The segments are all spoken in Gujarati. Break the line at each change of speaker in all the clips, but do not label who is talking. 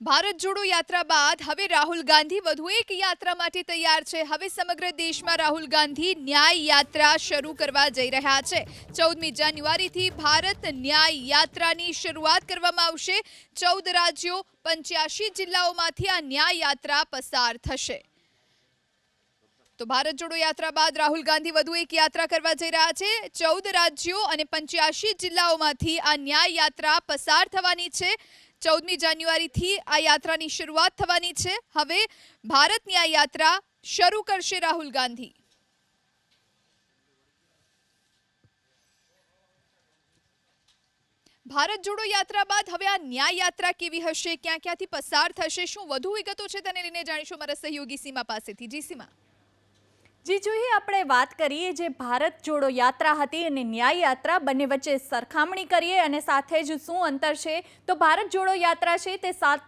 ભારત જોડો યાત્રા બાદ હવે રાહુલ ગાંધી વધુ એક યાત્રા માટે તૈયાર છે. હવે સમગ્ર દેશમાં રાહુલ ગાંધી ન્યાય યાત્રા શરૂ કરવા જઈ રહ્યા છે. ચૌદમી જાન્યુઆરીથી ભારત ન્યાય યાત્રાની શરૂઆત કરવામાં આવશે. ચૌદ રાજ્યો પંચ્યાસી જિલ્લાઓમાંથી આ ન્યાય યાત્રા પસાર થશે. તો ભારત જોડો યાત્રા બાદ રાહુલ ગાંધી વધુ એક યાત્રા કરવા જઈ રહ્યા છે. ચૌદ રાજ્યો અને પંચ્યાસી જિલ્લાઓમાંથી આ ન્યાય યાત્રા પસાર થવાની છે. ચૌદમી જાન્યુઆરીથી આ યાત્રાની શરૂઆત થવાની છે. હવે ભારત ન્યાય યાત્રા શરૂ કરશે રાહુલ ગાંધી. ભારત જોડો યાત્રા બાદ હવે આ ન્યાય યાત્રા કેવી હશે? ક્યાં ક્યાંથી પસાર થશે? શું વધુ વિગતો છે તેને લઈને જાણીશું મારા સહયોગી સીમા પાસેથી. જી સીમા.
જી જોઈએ આપણે વાત કરીએ જે ભારત જોડો યાત્રા હતી અને ન્યાય યાત્રા બંને વચ્ચે સરખામણી કરીએ અને સાથે જ શું અંતર છે, તો ભારત જોડો યાત્રા છે તે સાત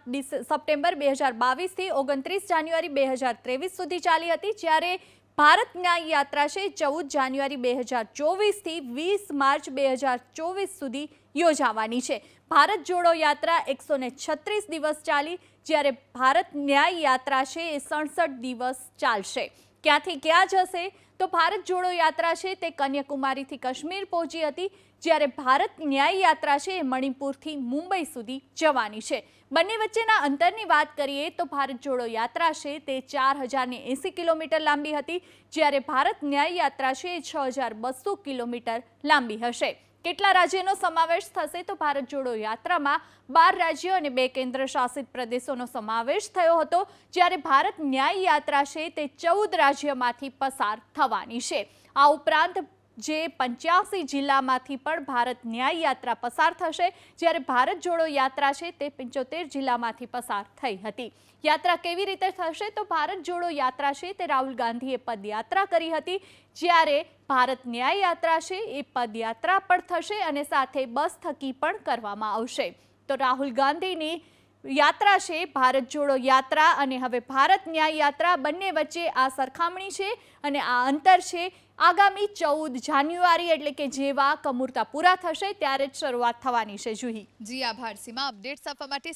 સપ્ટેમ્બર બે હજાર બાવીસથી ઓગણત્રીસ જાન્યુઆરી બે હજાર ત્રેવીસ સુધી ચાલી હતી, જ્યારે ભારત ન્યાય યાત્રા છે ચૌદ જાન્યુઆરી બે હજાર ચોવીસથી વીસ માર્ચ બે હજાર ચોવીસ સુધી યોજાવાની છે. ભારત જોડો યાત્રા એકસો છત્રીસ દિવસ ચાલી, જ્યારે ભારત ન્યાય યાત્રા છે એ સડસઠ દિવસ ચાલશે. ક્યાંથી ક્યાં જશે? તો ભારત જોડો યાત્રા છે, તે કન્યાકુમારીથી કાશ્મીર પહોંચી હતી, જ્યારે ભારત ન્યાય યાત્રા છે, એ મણિપુરથી મુંબઈ સુધી જવાની છે. બંને વચ્ચેના અંતરની વાત કરીએ, તો ભારત જોડો યાત્રા છે, તે ચાર હજારને એંસી કિલોમીટર લાંબી હતી, જ્યારે ભારત ન્યાય યાત્રા છે, એ છ હજાર બસો કિલોમીટર લાંબી હશે. કેટલા રાજ્યનો સમાવેશ થશે તો ભારત જોડો યાત્રામાં બાર રાજ્યો અને બે કેન્દ્ર શાસિત પ્રદેશોનો સમાવેશ થયો હતો. જ્યારે ભારત ન્યાય યાત્રા છે તે ચૌદ રાજ્યમાંથી પસાર થવાની છે. આ ઉપરાંત જે પંચ્યાસી જિલ્લામાંથી પણ ભારત ન્યાય યાત્રા પસાર થશે. જ્યારે ભારત જોડો યાત્રા છે તે પંચોતેર જિલ્લામાંથી પસાર થઈ હતી. યાત્રા કેવી રીતે થશે? તો ભારત જોડો યાત્રા છે તે રાહુલ ગાંધીએ પદયાત્રા કરી હતી. જ્યારે ભારત ન્યાય યાત્રા છે એ પદયાત્રા પણ થશે અને સાથે બસ થકી પણ કરવામાં આવશે. તો રાહુલ ગાંધીની યાત્રા છે, ભારત જોડો યાત્રા અને હવે ભારત ન્યાય યાત્રા બંને વચ્ચે આ સરખામણી છે અને આ અંતર છે. આગામી ચૌદ જાન્યુઆરી એટલે કે જેવા કમૂરતા પૂરા થશે ત્યારે જ શરૂઆત થવાની છે. જુહી.
જી આભાર. સીમા અપડેટ્સ આપવા માટે